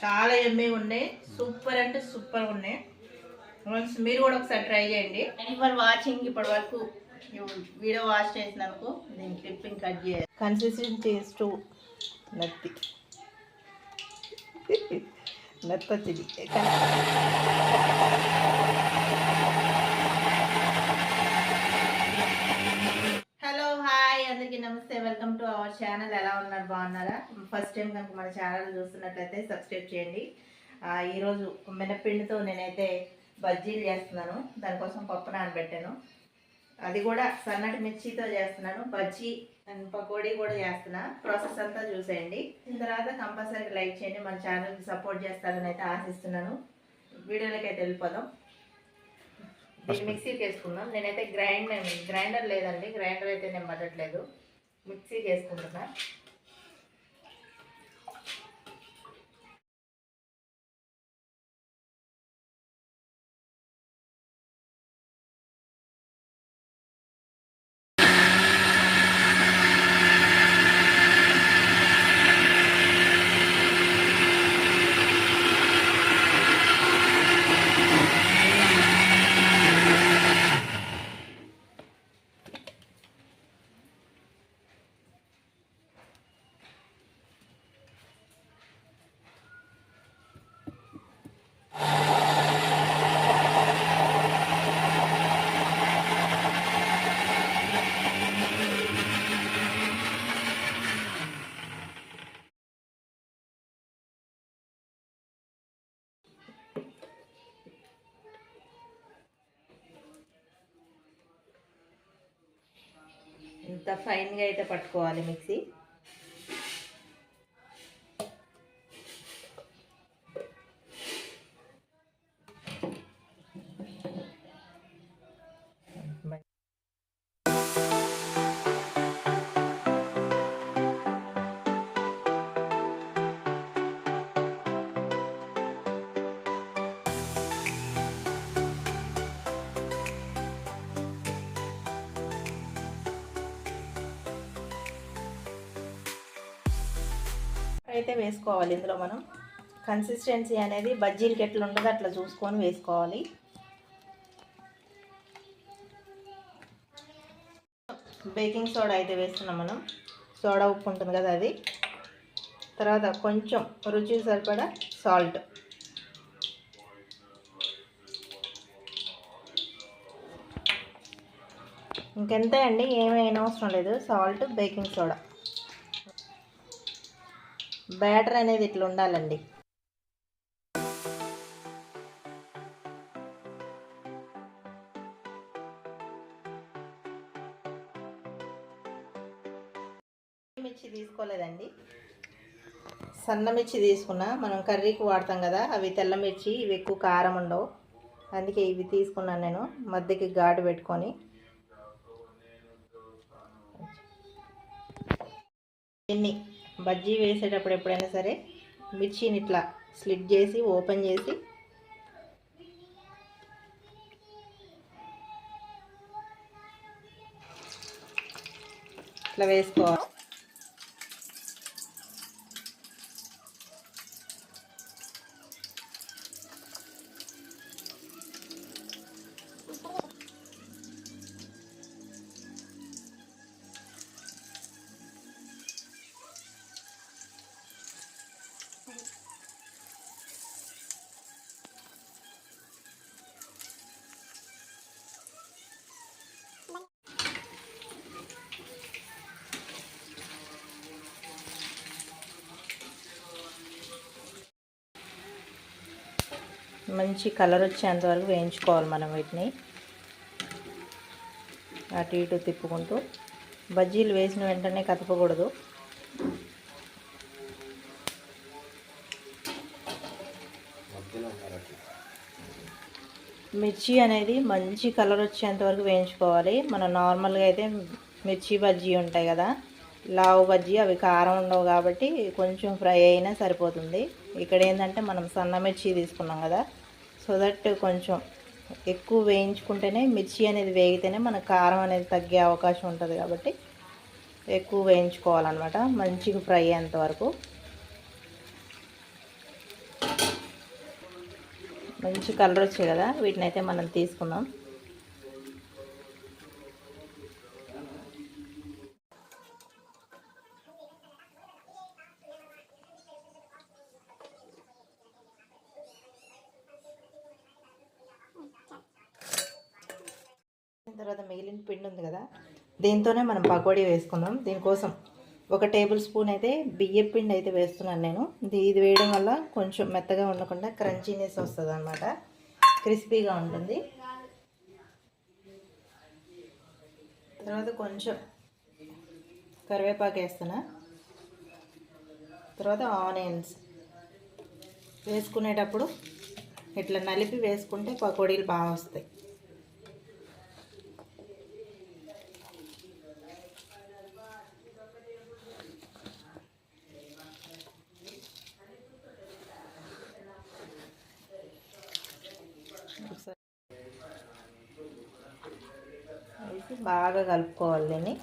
చాలా ఎమ్మె ఉన్నాయి. సూపర్ అంటే సూపర్ ఉన్నాయి. ఫ్రెండ్స్ మీరు కూడా ఒకసారి ట్రై చేయండి. ఫర్ వాచింగ్ ఇప్పటి వరకు వీడియో వాచ్ చేసినందుకు దీని క్లిప్పింగ్ కట్ చేయాలి కన్సిస్టెంట్ టేస్ట్ నత్తి. నత్తది నమస్తే వెల్కమ్ టు అవర్ ఛానల్. ఎలా ఉన్నారు? బాగున్నారా? ఫస్ట్ టైం కనుక మన ఛానల్ చూస్తున్నట్లయితే సబ్స్క్రైబ్ చేయండి. ఈరోజు మినప్పిండితో నేనైతే బజ్జీలు చేస్తున్నాను. దానికోసం పప్పు నానబెట్టాను. అది కూడా సన్నటి మిర్చితో చేస్తున్నాను. బజ్జీ అండ్ పకోడీ కూడా చేస్తున్నా. ప్రాసెస్ అంతా చూసేయండి. దీని తర్వాత కంపల్సరీ లైక్ చేయండి. మన ఛానల్కి సపోర్ట్ చేస్తారని అయితే ఆశిస్తున్నాను. వీడియోలోకి అయితే వెళ్ళిపోదాం దీన్ని మిక్సీకి వేసుకుందాం. నేనైతే గ్రైండర్ గ్రైండర్ లేదండి. గ్రైండర్ అయితే నేను పట్టట్లేదు మిక్సీ వేసుకుంటున్నా. ఇంత ఫైన్గా అయితే పట్టుకోవాలి మిక్సీ. అయితే వేసుకోవాలి ఇందులో మనం. కన్సిస్టెన్సీ అనేది బజ్జీలకి ఎట్లా ఉండదు అట్లా చూసుకొని వేసుకోవాలి. బేకింగ్ సోడా అయితే వేస్తున్నాం మనం. సోడా ఉప్పు ఉంటుంది కదా అది. తర్వాత కొంచెం రుచి సరిపడా సాల్ట్ ఇంకెంతే అండి? ఏమైనా అవసరం లేదు. సాల్ట్ బేకింగ్ సోడా బ్యాటర్ అనేది ఇట్లా ఉండాలండి. మిర్చి తీసుకోలేదండి. సన్న మిర్చి తీసుకున్నా మనం కర్రీకి వాడతాం కదా అవి తెల్ల మిర్చి ఇవి ఎక్కువ కారం ఉండవు. అందుకే ఇవి తీసుకున్నాను నేను మధ్యకి ఘాటు పెట్టుకొని. ఎన్ని బజ్జీ వేసేటప్పుడు ఎప్పుడైనా సరే మిర్చిని ఇట్లా స్లిట్ చేసి ఓపెన్ చేసి ఇట్లా వేసుకోవాలి. మంచి కలర్ వచ్చేంత వరకు వేయించుకోవాలి మనం వీటిని. అటు ఇటు తిప్పుకుంటూ. బజ్జీలు వేసిన వెంటనే కదపకూడదు. మిర్చి అనేది మంచి కలర్ వచ్చేంత వరకు వేయించుకోవాలి. మనం నార్మల్గా అయితే మిర్చి బజ్జీ ఉంటాయి కదా లావు బజ్జీ అవి కారం ఉండవు కాబట్టి కొంచెం ఫ్రై అయినా సరిపోతుంది. ఇక్కడ ఏంటంటే మనం సన్న మిర్చి తీసుకున్నాం కదా సో దట్ కొంచెం ఎక్కువ వేయించుకుంటేనే మిర్చి అనేది వేగితేనే మన కారం అనేది తగ్గే అవకాశం ఉంటుంది కాబట్టి ఎక్కువ వేయించుకోవాలన్నమాట మంచిగా ఫ్రై అయ్యేంత వరకు. మంచి కలర్ వచ్చాయి కదా వీటినైతే మనం తీసుకుందాం. మిగిలిన పిండి ఉంది కదా దీంతోనే మనం పకోడీ వేసుకుందాం. దీనికోసం ఒక టేబుల్ స్పూన్ అయితే బియ్యం పిండి అయితే వేస్తున్నాను నేను. ఇది ఇది వేయడం వల్ల కొంచెం మెత్తగా ఉండకుండా క్రంచీనెస్ వస్తుంది అనమాట క్రిస్పీగా ఉంటుంది. తర్వాత కొంచెం కరివేపాకు వేస్తున్నా. తర్వాత ఆనియన్స్ వేసుకునేటప్పుడు ఇట్లా నలిపి వేసుకుంటే పకోడీలు బాగా వస్తాయి ఒకసారి వేసి బాగా కలుపుకోవాలి దీన్ని.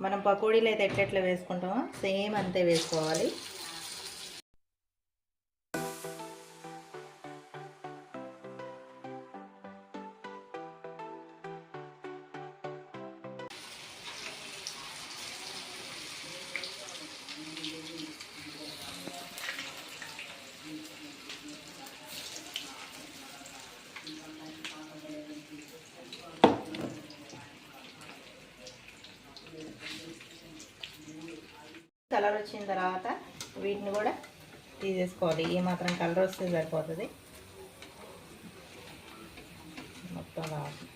మనం పకోడీలు అయితే ఎట్లెట్లా వేసుకుంటామో సేమ్ అంతే వేసుకోవాలి. కలర్ వచ్చిన తర్వాత వీటిని కూడా తీసేసుకోవాలి. ఏ మాత్రం కలర్ వస్తే సరిపోతుంది. మొత్తం రావాలి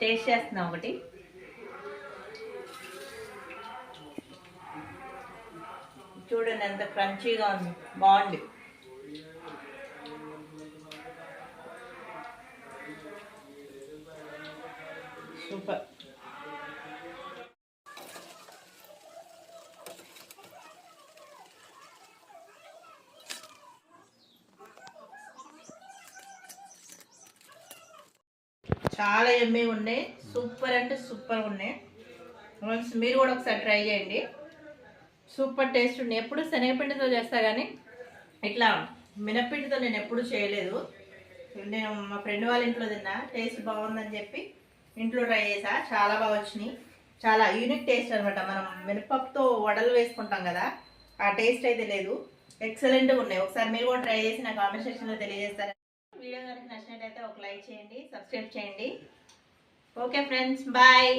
టేస్ట్ చేస్తున్నా ఒకటి. చూడండి ఎంత క్రంచీగా ఉంది. బాగుంది. సూపర్. చాలా ఎమ్మె ఉన్నాయి. సూపర్ అంటే సూపర్ ఉన్నాయి. వన్స్ మీరు కూడా ఒకసారి ట్రై చేయండి. సూపర్ టేస్ట్ ఉన్నాయి. ఎప్పుడు శనగపిండితో చేస్తా కానీ ఇట్లా మినప్పిండితో నేను ఎప్పుడు చేయలేదు. నేను మా ఫ్రెండ్ వాళ్ళ ఇంట్లో తిన్నా. టేస్ట్ బాగుందని చెప్పి ఇంట్లో ట్రై చేసా. చాలా బాగా వచ్చినాయి. చాలా యూనిక్ టేస్ట్ అనమాట మనం మినపప్పుతో వడలు వేసుకుంటాం కదా ఆ టేస్ట్ అయితే లేదు. ఎక్సలెంట్గా ఉన్నాయి. ఒకసారి మీరు కూడా ట్రై చేసి నా కామెంట్ సెక్షన్లో తెలియజేస్తారా? వీడియో కనుక నచ్చినట్టయితే ఒక లైక్ చేయండి సబ్స్క్రైబ్ చేయండి. Okay friends bye.